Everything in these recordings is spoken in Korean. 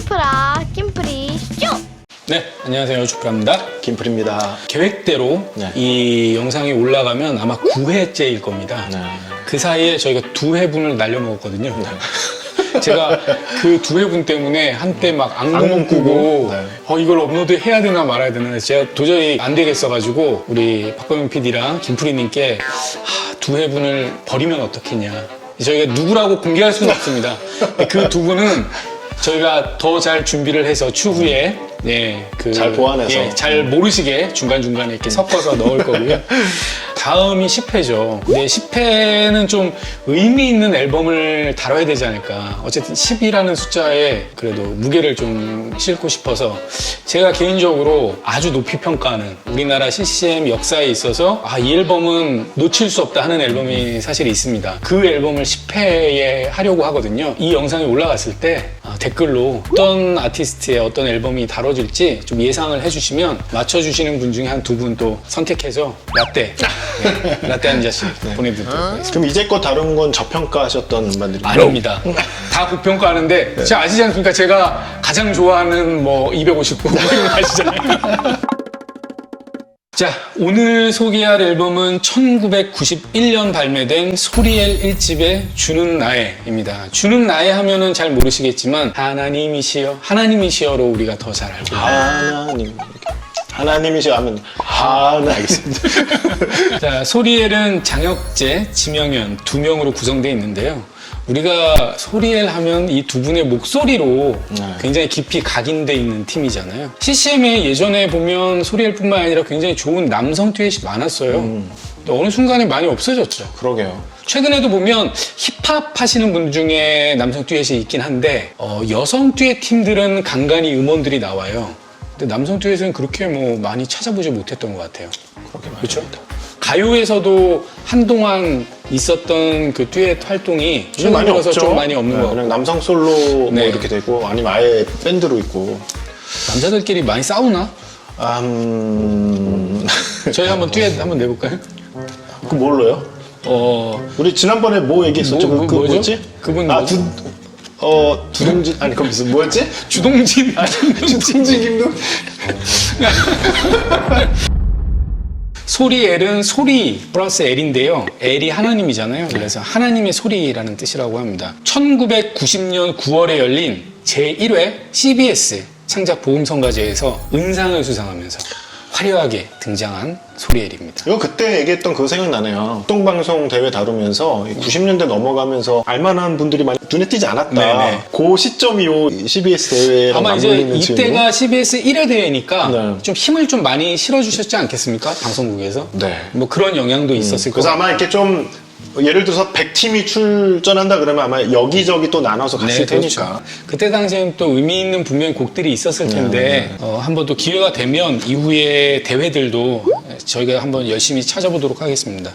슈프라 김프리 쇼! 네, 안녕하세요. 주프라입니다. 김프리입니다. 계획대로 네. 이 영상이 올라가면 아마 9회째일 겁니다. 네. 그 사이에 저희가 두 회분을 날려먹었거든요. 제가 그 두 회분 때문에 한때 막 악몽 악몽 꾸고 네. 어, 이걸 업로드 해야 되나 말아야 되나 제가 도저히 안 되겠어가지고 우리 박범용 PD랑 김프리님께 하, 두 회분을 버리면 어떻겠냐. 저희가 누구라고 공개할 수는 없습니다. 그 두 분은 저희가 더 잘 준비를 해서 추후에 예, 그, 잘 보완해서. 예, 잘 모르시게 중간중간에 이렇게 섞어서 넣을 거고요. 다음이 10회죠. 근데 10회는 좀 의미 있는 앨범을 다뤄야 되지 않을까. 어쨌든 10이라는 숫자에 그래도 무게를 좀 싣고 싶어서 제가 개인적으로 아주 높이 평가하는 우리나라 CCM 역사에 있어서 아, 이 앨범은 놓칠 수 없다 하는 앨범이 사실 있습니다. 그 앨범을 10회에 하려고 하거든요. 이 영상이 올라갔을 때 아, 댓글로 어떤 아티스트의 어떤 앨범이 다뤄 질지 좀 예상을 해주시면 맞춰주시는 분 중에 한 두 분 또 선택해서 라떼 네, 라떼 한 잔씩 보내드리도록 하겠습니다. 그럼 이제껏 다룬 건 저평가하셨던 음반들이 아닙니다. 다 고평가하는데 제가 아시지 않습니까? 제가 가장 좋아하는 뭐 259, 뭐 이런 거 아시잖아요. 자, 오늘 소개할 앨범은 1991년 발매된 소리엘 1집의 주는 나의입니다. 주는 나의 하면은 잘 모르시겠지만 하나님이시여, 하나님이시여로 우리가 더 잘 알고 하나님 하나님이시 하면 하나 알겠습니다. 자, 소리엘은 장혁재, 지명현 두 명으로 구성되어 있는데요. 우리가 소리엘 하면 이 두 분의 목소리로 네. 굉장히 깊이 각인돼 있는 팀이잖아요. CCM에 예전에 보면 소리엘뿐만 아니라 굉장히 좋은 남성 듀엣이 많았어요. 음. 근데 어느 순간에 많이 없어졌죠. 그러게요. 최근에도 보면 힙합 하시는 분 중에 남성 듀엣이 있긴 한데 어, 여성 듀엣 팀들은 간간히 음원들이 나와요. 근데 남성 듀엣은 그렇게 뭐 많이 찾아보지 못했던 것 같아요. 그렇게 말이죠. 그렇죠. 가요에서도 한동안 있었던 그 듀엣 활동이 요즘 많이 들어서 없죠. 좀 많이 없는 네, 것 같고 그냥 남성 솔로 뭐 네. 이렇게 되고 아니면 아예 밴드로 있고. 남자들끼리 많이 싸우나? 음... 저희 한번 듀엣 한번 내볼까요? 그 뭘로요? 어 우리 지난번에 뭐 얘기했었죠? 뭐, 그, 그 뭐, 뭐죠? 뭐지? 그분 아, 뭐죠? 두, 어, 두둥진, 아니, 그 무슨, 뭐였지? 주동진 두둥진 김동. 소리 L은 소리 플러스 L인데요. L이 하나님이잖아요. 그래서 하나님의 소리라는 뜻이라고 합니다. 1990년 9월에 열린 제1회 CBS 창작 보험성가제에서 은상을 수상하면서 화려하게 등장한 소리 L입니다. 이거 그때 얘기했던 그거 생각나네요. 똥방송 대회 다루면서 90년대 넘어가면서 알만한 분들이 많이 눈에 띄지 않았다. 네네. 그 시점이 요 CBS 대회랑 아마 이제 맞물리는. 이때가 CBS 1회 대회니까 네. 좀 힘을 좀 많이 실어주셨지 않겠습니까? 방송국에서. 네. 뭐 그런 영향도 있었을 그래서 거고. 아마 이렇게 좀 예를 들어서 100팀이 출전한다 그러면 아마 여기저기 또 나눠서 갔을 테니까. 그렇죠. 그때 당시에는 또 의미 있는 분명 곡들이 있었을 네, 텐데 어, 한번 또 기회가 되면 이후에 대회들도 저희가 한번 열심히 찾아보도록 하겠습니다.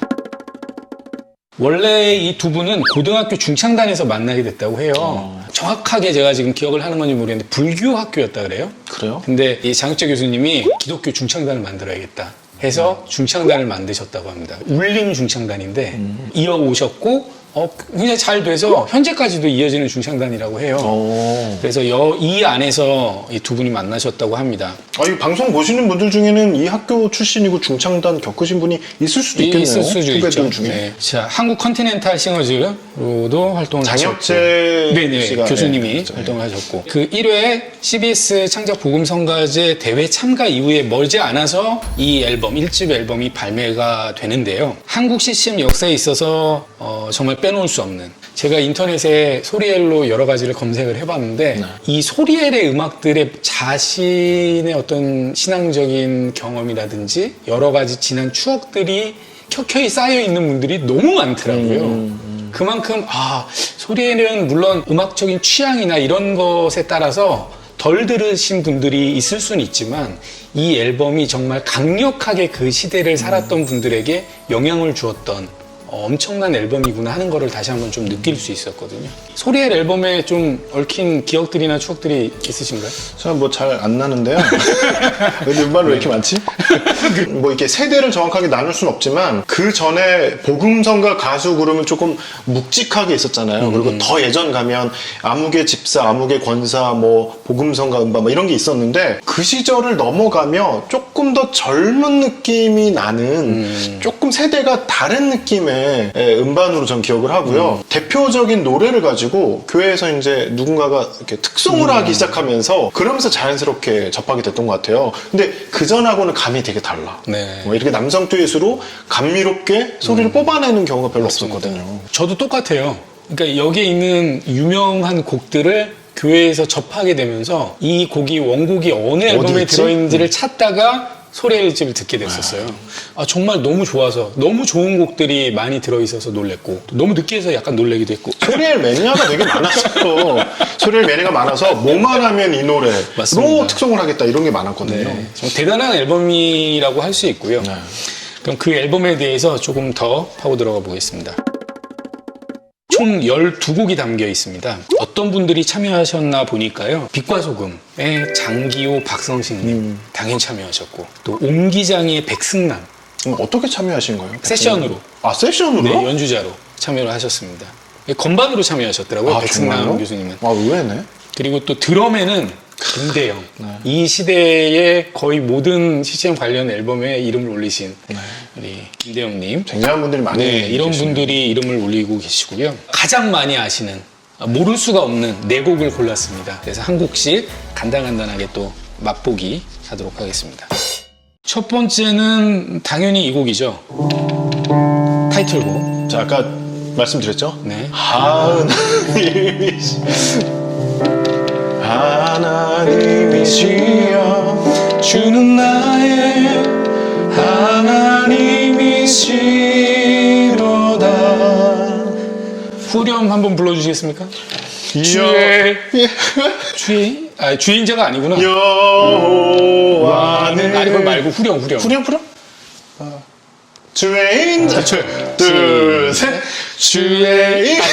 원래 이 두 분은 고등학교 중창단에서 만나게 됐다고 해요. 어. 정확하게 제가 지금 기억을 하는 건지 모르겠는데 불교 학교였다 그래요. 그래요? 근데 이 장혁재 교수님이 기독교 중창단을 만들어야겠다 해서 중창단을 만드셨다고 합니다. 울림 중창단인데 이어 오셨고 어, 굉장히 잘 돼서 현재까지도 이어지는 중창단이라고 해요. 어. 그래서 여- 이 안에서 이 두 분이 만나셨다고 합니다. 아, 이 방송 보시는 분들 중에는 이 학교 출신이고 중창단 겪으신 분이 있을 수도 있겠네요. 있을 수도 있죠. 중에. 네. 자, 한국 컨티넨탈 싱어즈로도 활동을 하셨고. 장혁재 네네, 씨가 교수님이 네. 활동을 하셨고. 그 1회 CBS 창작 보금성가제 대회 참가 이후에 멀지 않아서 이 앨범, 1집 앨범이 발매가 되는데요. 한국 CCM 역사에 있어서 어, 정말 빼놓을 수 없는. 제가 인터넷에 소리엘로 여러 가지를 검색을 해봤는데 이 소리엘의 음악들의 자신의 어떤 신앙적인 경험이라든지 여러 가지 지난 추억들이 켜켜이 쌓여 있는 분들이 너무 많더라고요. 그만큼 아 소리에는 물론 음악적인 취향이나 이런 것에 따라서 덜 들으신 분들이 있을 수는 있지만 이 앨범이 정말 강력하게 그 시대를 살았던 분들에게 영향을 주었던 어, 엄청난 앨범이구나 하는 거를 다시 한번 좀 느낄 수 있었거든요. 소리엘 앨범에 좀 얽힌 기억들이나 추억들이 있으신가요? 저는 뭐 잘 안 나는데요. 근데 음반 왜 이렇게 많지? 뭐 이렇게 세대를 정확하게 나눌 수는 없지만 그 전에 복음성가 가수 그러면 조금 묵직하게 있었잖아요. 그리고 더 예전 가면 암흑의 집사, 암흑의 권사, 뭐 복음성가 음반 뭐 이런 게 있었는데 그 시절을 넘어가며 조금 더 젊은 느낌이 나는 조금 세대가 다른 느낌의 예, 음반으로 전 기억을 하고요. 대표적인 노래를 가지고 교회에서 이제 누군가가 이렇게 특송을 하기 시작하면서 그러면서 자연스럽게 접하게 됐던 것 같아요. 근데 그 전하고는 감이 되게 달라. 네. 뭐 이렇게 남성 듀엣으로 감미롭게 소리를 뽑아내는 경우가 별로 없었거든요. 저도 똑같아요. 그러니까 여기에 있는 유명한 곡들을 교회에서 접하게 되면서 이 곡이 원곡이 어느 앨범에 있지? 들어있는지를 찾다가 소리의 집을 듣게 됐었어요. 아, 정말 너무 좋아서 너무 좋은 곡들이 많이 들어있어서 놀랬고 또 너무 느끼해서 약간 놀래기도 했고 소리엘 매니아가 되게 많았어요. 소리엘 매니아가 많아서 뭐만 하면 이 노래로 맞습니다. 특송을 하겠다 이런 게 많았거든요. 네, 정말 대단한 앨범이라고 할 수 있고요. 네. 그럼 그 앨범에 대해서 조금 더 파고 들어가 보겠습니다. 총 12곡이 담겨 있습니다. 어떤 분들이 참여하셨나 보니까요. 빛과 소금의 장기호 박성식님 음. 당연히 참여하셨고 또 옹기장의 백승남 그럼 어떻게 참여하신 거예요? 세션으로 아 세션으로? 네, 연주자로 참여를 하셨습니다. 건반으로 참여하셨더라고요. 아, 백승남 정말요? 교수님은. 아 의외네. 그리고 또 드럼에는 김대영. 네. 이 시대의 거의 모든 CCM 관련 앨범에 이름을 올리신 네. 우리 김대영님. 굉장한 분들이 많이 네, 이런 계시네요. 분들이 이름을 올리고 계시고요. 가장 많이 아시는, 아, 모를 수가 없는 네 곡을 골랐습니다. 그래서 한 곡씩 간단간단하게 또 맛보기 하도록 하겠습니다. 첫 번째는 당연히 이 곡이죠. 타이틀곡. 자 아까 말씀드렸죠? 네. 하나님이시 하나님이시여 주는 나의 하나님이시로다. 후렴 한번 불러주시겠습니까? 주의 주의 아 주인자가 아니구나. 여호와는 아니 그걸 말고 후렴 후렴. 후렴 후렴? 주의 인자 둘셋 주의 인아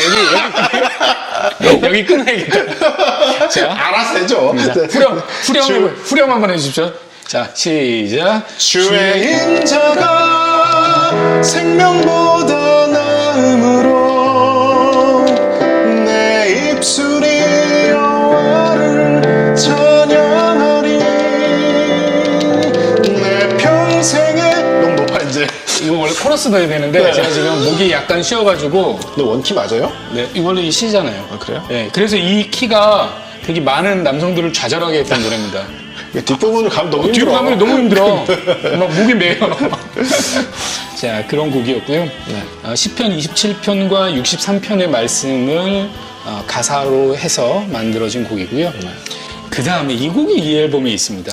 여기 여기 여기 끊어야겠다. 자 알아서 해줘 네. 후렴 후렴 주- 후렴 한번 해주십시오. 자 시작. 주의 인자가 생명보다 코러스 넣어야 되는데 네. 제가 지금 목이 약간 쉬어가지고 근데 원키 맞아요? 네 원래 이 C잖아요. 아, 그래요? 네 그래서 이 키가 되게 많은 남성들을 좌절하게 했던 노래입니다. 뒷부분을 가면 너무 힘들어 뒤로 가면 너무 힘들어. 막 목이 메요. 자, 그런 곡이었고요. 네. 어, 10편 27편과 63편의 말씀을 어, 가사로 해서 만들어진 곡이고요. 네. 그 다음에 이 곡이 이 앨범에 있습니다.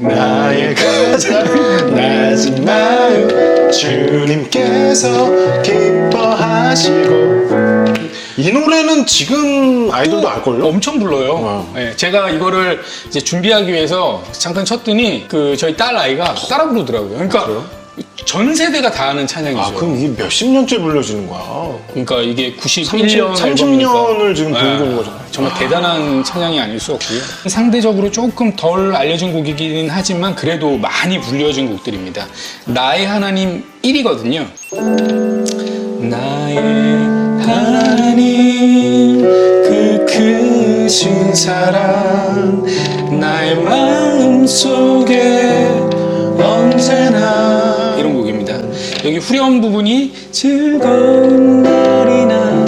나의 가장 낮은 마음 주님께서 기뻐하시고 이 노래는 지금 아이돌도 알걸요? 엄청 불러요. 어. 네, 제가 이거를 이제 준비하기 위해서 잠깐 쳤더니 그 저희 딸 아이가 따라 부르더라고요. 그러니까 그래요? 전 세대가 다 아는 찬양이죠. 아 그럼 이게 몇십 년째 불려지는 거야 그러니까 이게 91년 30 년을 지금 부르고 있는 거잖아요. 정말 대단한 찬양이 아닐 수 없고요. 상대적으로 조금 덜 알려진 곡이긴 하지만 그래도 많이 불려진 곡들입니다. 나의 하나님 1위거든요. 나의 하나님 그 크신 사랑 나의 마음 속에 여기 후렴 부분이 즐거운 날이나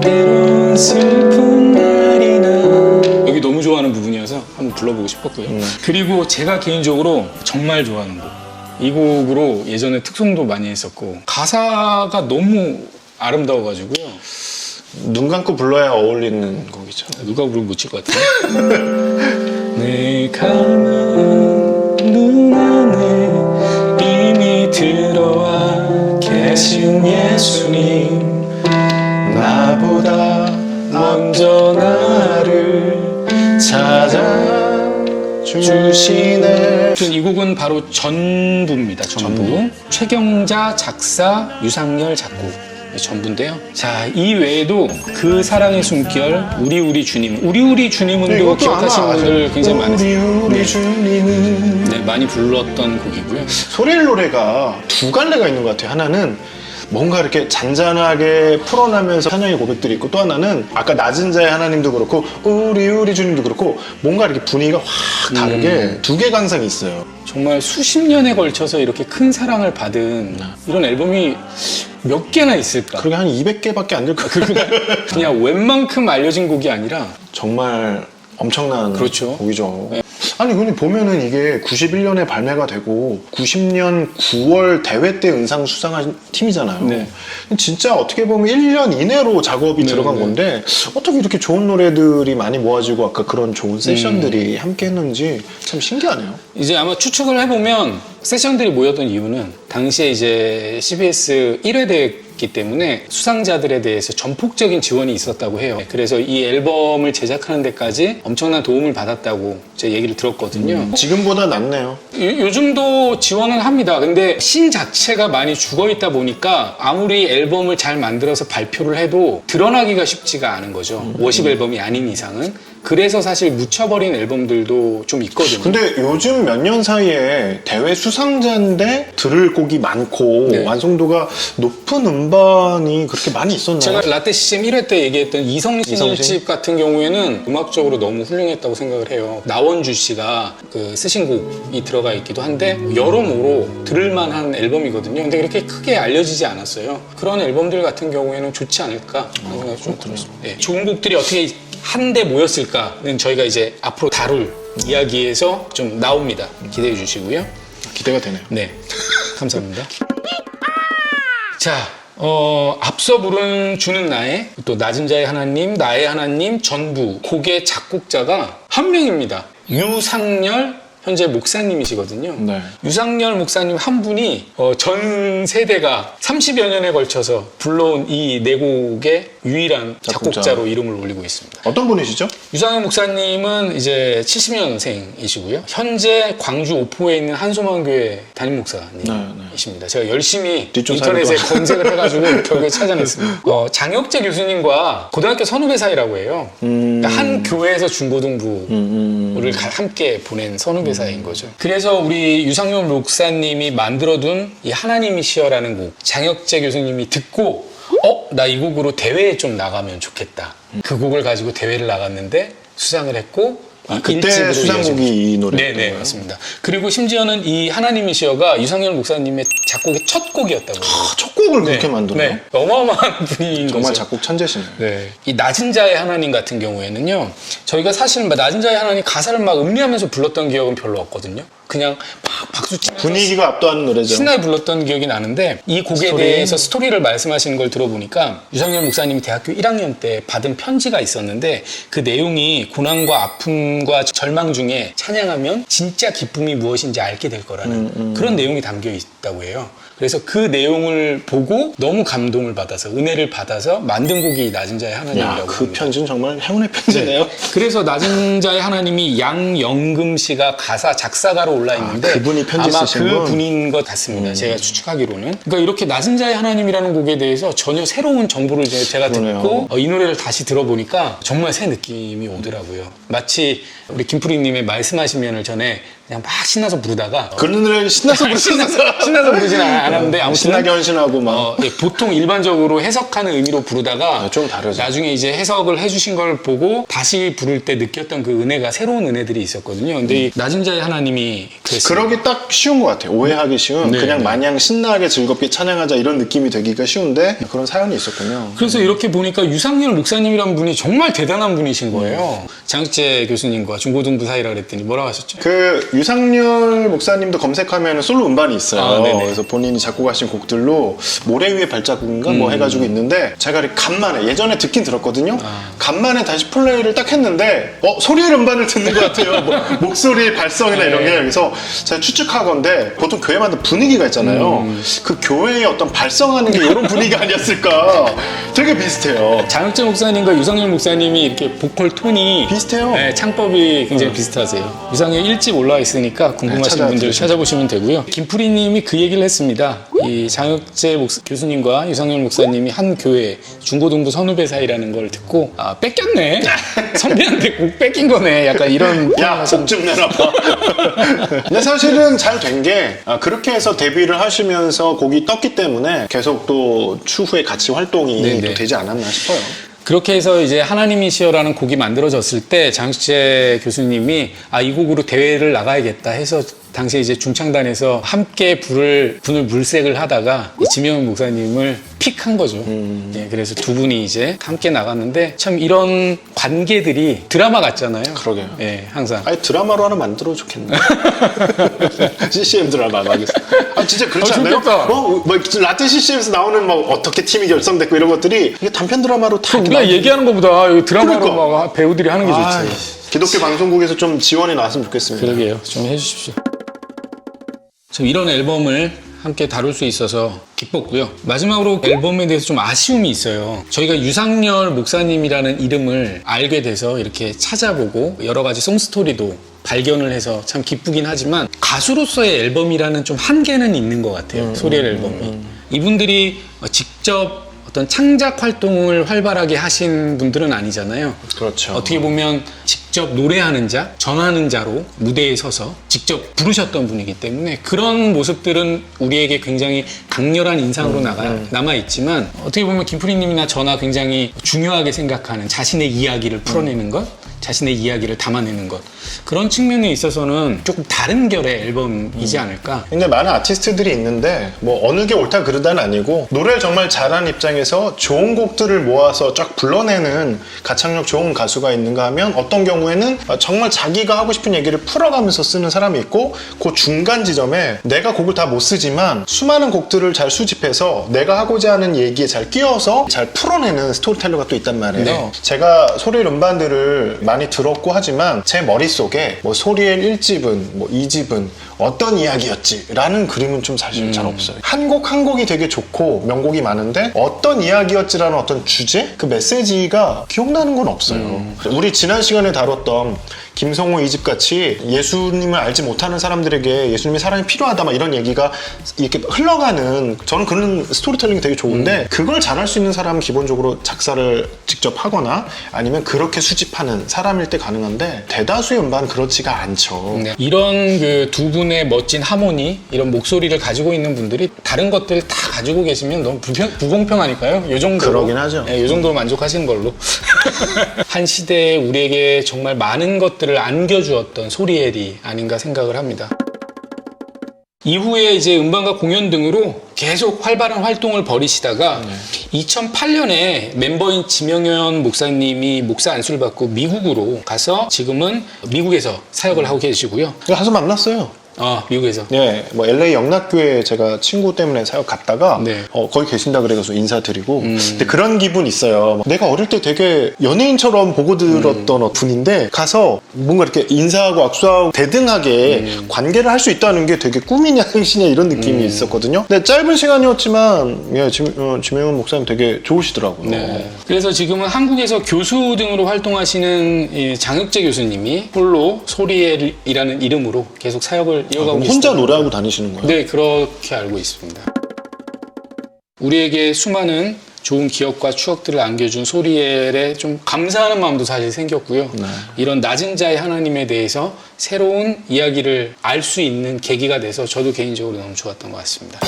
때론 슬픈 날이나 여기 너무 좋아하는 부분이어서 한번 불러보고 싶었고요. 그리고 제가 개인적으로 정말 좋아하는 곡. 이 곡으로 예전에 특송도 많이 했었고 가사가 너무 아름다워가지고요. 눈 감고 불러야 어울리는 곡이죠 누가 부르면 묻힐 것 같아요. 내 감은 계신 예수님 나보다 먼저 나를 찾아 주시네 아무튼 이 곡은 바로 전부입니다. 전부. 최경자 작사, 유상열 작곡. 이 전부인데요. 자, 이 외에도 그 사랑의 숨결, 우리 우리 주님. 우리 우리 주님은 또 기억하시는 분들 굉장히 많으세요. 우리 우리 주님은 네, 많이 불렀던 곡이고요. 소리엘 노래가 두 갈래가 있는 것 같아요. 하나는 뭔가 이렇게 잔잔하게 풀어나면서 찬양의 고백들이 있고 또 하나는 아까 낮은 자의 하나님도 그렇고 우리 우리 주님도 그렇고 뭔가 이렇게 분위기가 확 다르게 음. 두개 강상이 있어요. 정말 수십 년에 걸쳐서 이렇게 큰 사랑을 받은 이런 앨범이 몇 개나 있을까? 그게 한 200개밖에 안 될 것 같아요. 그냥 웬만큼 알려진 곡이 아니라 정말 엄청난 그렇죠. 곡이죠. 아니 근데 보면은 이게 91년에 발매가 되고 90년 9월 대회 때 은상 수상한 팀이잖아요. 네. 진짜 어떻게 보면 1년 이내로 작업이 네, 들어간 네. 건데 어떻게 이렇게 좋은 노래들이 많이 모아지고 아까 그런 좋은 세션들이 음. 함께 했는지 참 신기하네요. 이제 아마 추측을 해보면 세션들이 모였던 이유는 당시에 이제 CBS 1회대였기 때문에 수상자들에 대해서 전폭적인 지원이 있었다고 해요. 그래서 이 앨범을 제작하는 데까지 엄청난 도움을 받았다고 제 얘기를 들었거든요. 지금보다 낫네요. 요- 요즘도 지원은 합니다. 근데 신 자체가 많이 죽어 있다 보니까 아무리 앨범을 잘 만들어서 발표를 해도 드러나기가 쉽지가 않은 거죠. 워십 앨범이 아닌 이상은. 그래서 사실 묻혀버린 앨범들도 좀 있거든요. 근데 요즘 몇 년 사이에 대회 수상자인데 들을 곡이 많고 네. 완성도가 높은 음반이 그렇게 많이 있었나요? 제가 라떼 CCM 1회 때 얘기했던 이성신 이성신? 일집 같은 경우에는 음악적으로 너무 훌륭했다고 생각을 해요. 나원주 씨가 그 쓰신 곡이 들어가 있기도 한데 여러모로 들을만한 앨범이거든요. 근데 그렇게 크게 알려지지 않았어요. 그런 앨범들 같은 경우에는 좋지 않을까 생각이 좀 들었습니다. 네, 좋은 곡들이 어떻게 한데 모였을까는 저희가 이제 앞으로 다룰 이야기에서 좀 나옵니다. 기대해 주시고요. 기대가 되네요. 네, 감사합니다. 자, 어, 앞서 부른 주는 나의 또 낮은 자의 하나님, 나의 하나님, 전부 곡의 작곡자가 한 명입니다. 유상열 현재 목사님이시거든요. 네. 유상열 목사님 한 분이 어, 전 세대가 30여 년에 걸쳐서 불러온 이네 곡의 유일한 작곡자. 작곡자로 이름을 올리고 있습니다. 어떤 분이시죠? 유상현 목사님은 이제 70년생이시고요. 현재 광주 오포에 있는 한소망교회 담임 목사님이십니다. 제가 열심히 네, 뒷조사를 인터넷에 또 검색을 해가지고 결국에 찾아냈습니다. 어, 장혁재 교수님과 고등학교 선후배 사이라고 해요. 음. 그러니까 한 교회에서 중고등부를 가- 함께 보낸 선후배 사이인 거죠. 그래서 우리 유상현 목사님이 만들어둔 이 하나님이시여라는 곡 장혁재 교수님이 듣고 어? 나 이 곡으로 대회에 좀 나가면 좋겠다. 그 곡을 가지고 대회를 나갔는데 수상을 했고 아, 이 그때 수상곡이 이 노래였던 네네? 맞습니다. 그리고 심지어는 이 하나님이시여가 유상현 목사님의 작곡의 첫 곡이었다고 해요. 아, 첫 곡을 그렇게 네, 만들어요? 네. 어마어마한 분인 정말 거죠. 작곡 천재시네요. 네. 이 낮은 자의 하나님 같은 경우에는요, 저희가 사실 막 낮은 자의 하나님 가사를 막 음미하면서 불렀던 기억은 별로 없거든요. 그냥 막 박수 치면서 분위기가 압도하는 노래죠. 신나게 불렀던 기억이 나는데 이 곡에 스토리? 대해서 스토리를 말씀하시는 걸 들어보니까 유상열 목사님이 대학교 1학년 때 받은 편지가 있었는데 그 내용이 고난과 아픔과 절망 중에 찬양하면 진짜 기쁨이 무엇인지 알게 될 거라는 그런 내용이 담겨 있다고 해요. 그래서 그 내용을 보고 너무 감동을 받아서 은혜를 받아서 만든 곡이 낮은 자의 야, 하나님이라고 그 합니다. 편지는 정말 행운의 편지네요. 그래서 낮은 자의 하나님이 양영금 씨가 가사 작사가로 올라 있는데 아, 그분이 편지 아마 쓰신 그 분? 음. 분인 것 같습니다. 제가 추측하기로는. 그러니까 이렇게 낮은 자의 하나님이라는 곡에 대해서 전혀 새로운 정보를 제가 그러네요. 듣고 어, 이 노래를 다시 들어보니까 정말 새 느낌이 오더라고요. 마치 우리 김프리님의 말씀하시면을 전에 그냥 막 신나서 부르다가 그 노래를 신나서 부르시는 신나서 신나서 부르지는 않았는데 아무튼 신나게 헌신하고 막 어, 예, 보통 일반적으로 해석하는 의미로 부르다가 아, 좀 다르죠. 나중에 이제 해석을 해주신 걸 보고 다시 부를 때 느꼈던 그 은혜가 새로운 은혜들이 있었거든요. 근데 이 낮은 자의 하나님이 그랬어요. 그러기 딱 쉬운 것 같아요. 오해하기 쉬운. 네, 그냥 네. 마냥 신나게 즐겁게 찬양하자 이런 느낌이 되기가 쉬운데 그런 사연이 있었군요. 그래서 이렇게 보니까 유상열 목사님이란 분이 정말 대단한 분이신 거예요. 장혁재 교수님과 중고등부 사이라 그랬더니 뭐라고 하셨죠? 그 유상열 목사님도 검색하면 솔로 음반이 있어요. 아, 네네. 그래서 본인이 작곡하신 곡들로 모래 위의 발자국인가 음. 뭐 해가지고 있는데 제가 간만에 예전에 듣긴 들었거든요. 아. 간만에 다시 플레이를 딱 했는데 어 소리의 음반을 듣는 것 같아요. 뭐, 목소리 발성이나 이런 네. 게 그래서 제가 추측하건데 보통 교회마다 분위기가 있잖아요. 음. 그 교회의 어떤 발성하는 게 이런 분위기 아니었을까? 되게 비슷해요. 장혁재 목사님과 유상열 목사님이 이렇게 보컬 톤이 비슷해요. 네, 창법이 굉장히 비슷하세요. 유상열 1집 올라와 있으니까 궁금하신 네, 분들 찾아드리시면 찾아보시면 되고요. 김프리님이 그 얘기를 했습니다. 이 장혁재 목사- 교수님과 유상열 목사님이 한 교회 중고등부 선후배 사이라는 걸 듣고 아 뺏겼네 선배한테 곡 뺏긴 거네 약간 이런 야, 속좀 내놔봐. 근데 사실은 잘 된 게, 아, 그렇게 해서 데뷔를 하시면서 곡이 떴기 때문에 계속 또 추후에 같이 활동이. 또 되지 않았나 싶어요. 그렇게 해서 이제 하나님이시여라는 곡이 만들어졌을 때 장식재 교수님이 아 이 곡으로 대회를 나가야겠다 해서 당시에 이제 중창단에서 함께 불을 분을 물색을 하다가 이 지명훈 목사님을 픽한 거죠. 예, 그래서 두 분이 이제 함께 나갔는데 참 이런 관계들이 드라마 같잖아요. 그러게요. 예, 항상. 아니, 드라마로 하나 만들어 좋겠네. CCM 드라마 막. 아, 진짜 그렇지 어, 않나요? 좋겠다. 어, 뭐, 라떼 CCM에서 나오는 막 어떻게 팀이 결성됐고 이런 것들이 이게 단편 드라마로 다 우리가 얘기하는 것보다 이 드라마로 그러니까. 막 배우들이 하는 게 좋지. 아, 기독교 방송국에서 좀 지원이 나왔으면 좋겠습니다. 그러게요. 좀 해주십시오. 좀 이런 앨범을 함께 다룰 수 있어서 기뻤고요. 마지막으로 앨범에 대해서 좀 아쉬움이 있어요. 저희가 유상열 목사님이라는 이름을 알게 돼서 이렇게 찾아보고 여러 가지 송스토리도 발견을 해서 참 기쁘긴 하지만 가수로서의 앨범이라는 좀 한계는 있는 것 같아요. 소리엘 앨범이. 이분들이 직접 어떤 창작 활동을 활발하게 하신 분들은 아니잖아요. 그렇죠. 어떻게 보면 직접 노래하는 자, 전하는 자로 무대에 서서 직접 부르셨던 분이기 때문에 그런 모습들은 우리에게 굉장히 강렬한 인상으로 나가, 남아있지만 어떻게 보면 김프리님이나 저나 굉장히 중요하게 생각하는 자신의 이야기를 풀어내는 것, 자신의 이야기를 담아내는 것 그런 측면에 있어서는 조금 다른 결의 앨범이지 않을까 근데 많은 아티스트들이 있는데 뭐 어느 게 옳다 그르다는 아니고 노래를 정말 잘하는 입장에서 좋은 곡들을 모아서 쫙 불러내는 가창력 좋은 가수가 있는가 하면 어떤 경우에는 정말 자기가 하고 싶은 얘기를 풀어가면서 쓰는 사람이 있고 그 중간 지점에 내가 곡을 다 못 쓰지만 수많은 곡들을 잘 수집해서 내가 하고자 하는 얘기에 잘 끼워서 잘 풀어내는 스토리텔러가 또 있단 말이에요. 네. 제가 소리엘 음반들을 많이 들었고 하지만 제 머릿속에 뭐 소리엘 1집은 뭐 2집은 어떤 이야기였지라는 그림은 좀 사실 잘 없어요. 한 곡 한 곡이 되게 좋고 명곡이 많은데 어떤 이야기였지라는 어떤 주제 그 메시지가 기억나는 건 없어요. 우리 지난 시간에 다뤘던 김성호 이 집 같이 예수님을 알지 못하는 사람들에게 예수님의 사랑이 필요하다 막 이런 얘기가 이렇게 흘러가는 저는 그런 스토리텔링이 되게 좋은데 그걸 잘할 수 있는 사람은 기본적으로 작사를 직접 하거나 아니면 그렇게 수집하는 사람일 때 가능한데 대다수의 음반은 그렇지가 않죠. 네. 이런 그 두 분의 멋진 하모니, 이런 목소리를 가지고 있는 분들이 다른 것들 다 가지고 계시면 너무 불평, 부공평하니까요. 요 정도. 그러긴 하죠. 네, 요 정도로 만족하시는 걸로. 한 시대에 우리에게 정말 많은 것들을 안겨주었던 소리엘이 아닌가 생각을 합니다. 이후에 이제 음반과 공연 등으로 계속 활발한 활동을 벌이시다가 2008년에 멤버인 지명현 목사님이 목사 안수를 받고 미국으로 가서 지금은 미국에서 사역을 하고 계시고요. 가서 만났어요. 아, 미국에서. 예, 뭐 LA 영락교회 제가 친구 때문에 사역 갔다가 네. 음. 어, 거기 계신다 그래가지고 인사드리고 근데 그런 기분 있어요. 막 내가 어릴 때 되게 연예인처럼 보고 들었던 음. 분인데 가서 뭔가 이렇게 인사하고 악수하고 대등하게 음. 관계를 할 수 있다는 게 되게 꿈이냐 행시냐 이런 느낌이 있었거든요. 근데 짧은 시간이었지만 예, 짐, 어, 지명훈 목사님 되게 좋으시더라고요. 네. 그래서 지금은 한국에서 교수 등으로 활동하시는 이 장혁재 교수님이 홀로 소리엘이라는 이름으로 계속 사역을 아, 이어가고 그럼 계시다. 혼자 노래하고 다니시는 거예요? 네, 그렇게 알고 있습니다. 우리에게 수많은 좋은 기억과 추억들을 안겨준 소리엘에 좀 감사하는 마음도 사실 생겼고요. 네. 이런 낮은 자의 하나님에 대해서 새로운 이야기를 알 수 있는 계기가 돼서 저도 개인적으로 너무 좋았던 것 같습니다.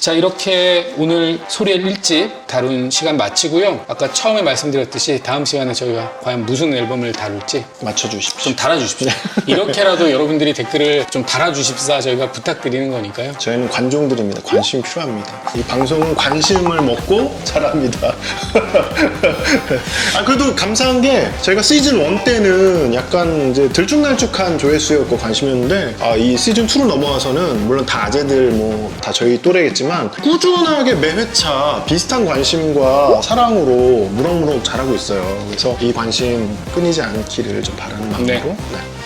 자, 이렇게 오늘 소리엘 1집 다룬 시간 마치고요. 아까 처음에 말씀드렸듯이 다음 시간에 저희가 과연 무슨 앨범을 다룰지 맞춰주십시오. 좀 달아주십시오. 이렇게라도 여러분들이 댓글을 좀 달아주십사 저희가 부탁드리는 거니까요. 저희는 관종들입니다. 관심 필요합니다. 이 방송은 관심을 먹고 자랍니다. 아, 그래도 감사한 게 저희가 시즌 1 때는 약간 이제 들쭉날쭉한 조회수였고 관심이었는데 아, 이 시즌 2로 넘어와서는 물론 다 아재들 뭐 다 저희 또래겠지만 꾸준하게 매 회차 비슷한 관심과 사랑으로 무럭무럭 자라고 있어요. 그래서 이 관심 끊이지 않기를 좀 바라는 마음으로 네. 네.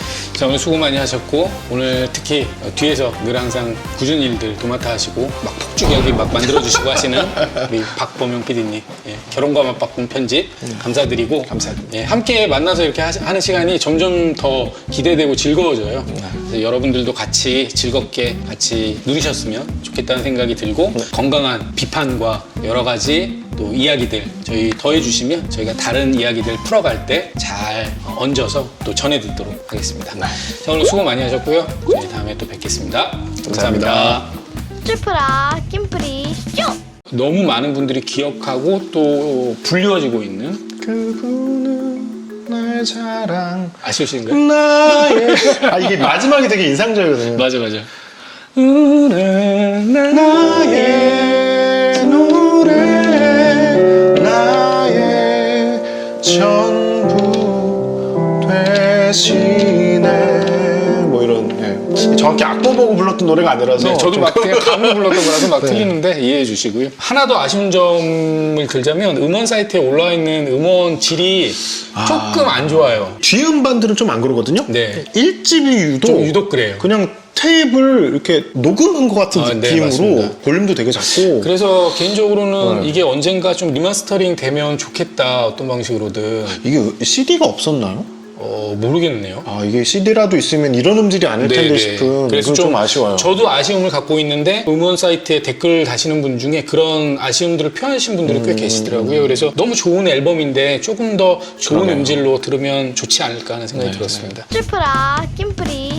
자, 오늘 수고 많이 하셨고, 오늘 특히 뒤에서 늘 항상 굳은 일들 도맡아 하시고, 막 폭주기하게 막 만들어주시고 하시는 우리 박범용 PD님, 예, 결혼과 맞바꾼 편집 감사드리고, 감사드립니다. 예, 함께 만나서 이렇게 하시- 하는 시간이 점점 더 기대되고 즐거워져요. 그래서 여러분들도 같이 즐겁게 같이 누리셨으면 좋겠다는 생각이 들고, 건강한 비판과 여러 가지 또 이야기들 저희 더해주시면 저희가 다른 이야기들 풀어갈 때 잘 얹어서 또 전해드리도록 하겠습니다. 자, 오늘 수고 많이 하셨고요. 저희 다음에 또 뵙겠습니다 감사합니다. 쭈프라 김프리 쇼! 너무 많은 분들이 기억하고 또 불리워지고 있는 그분은 나의 자랑 아시우신가요? 나의 아 이게 마지막이 되게 인상적이거든요 맞아 맞아. 나의 정확히 악보 보고 불렀던 노래가 아니라서 네, 저도 좀 막 그냥 감으로 불렀던 거라서 막 틀리는데 이해해 주시고요. 하나 더 아쉬운 점을 들자면 음원 사이트에 올라와 있는 음원 질이 조금 안 좋아요. 뒤 음반들은 좀 안 그러거든요 네. 1집이 유독 좀 유독 그래요. 그냥 테이프를 이렇게 녹음한 것 같은 아, 네, 느낌으로 맞습니다. 볼륨도 되게 작고 그래서 개인적으로는 이게 언젠가 좀 리마스터링 되면 좋겠다 어떤 방식으로든 이게 CD가 없었나요? 어, 모르겠네요. 아 이게 CD라도 있으면 이런 음질이 아닐 텐데 싶은 그래서 좀, 아쉬워요. 저도 아쉬움을 갖고 있는데 음원 사이트에 댓글 다시는 분 중에 그런 아쉬움들을 표현하신 분들이 음. 꽤 계시더라고요. 그래서 너무 좋은 앨범인데 조금 더 좋은 그러네요. 음질로 들으면 좋지 않을까 하는 생각이 들었습니다. 쭈프라 김프리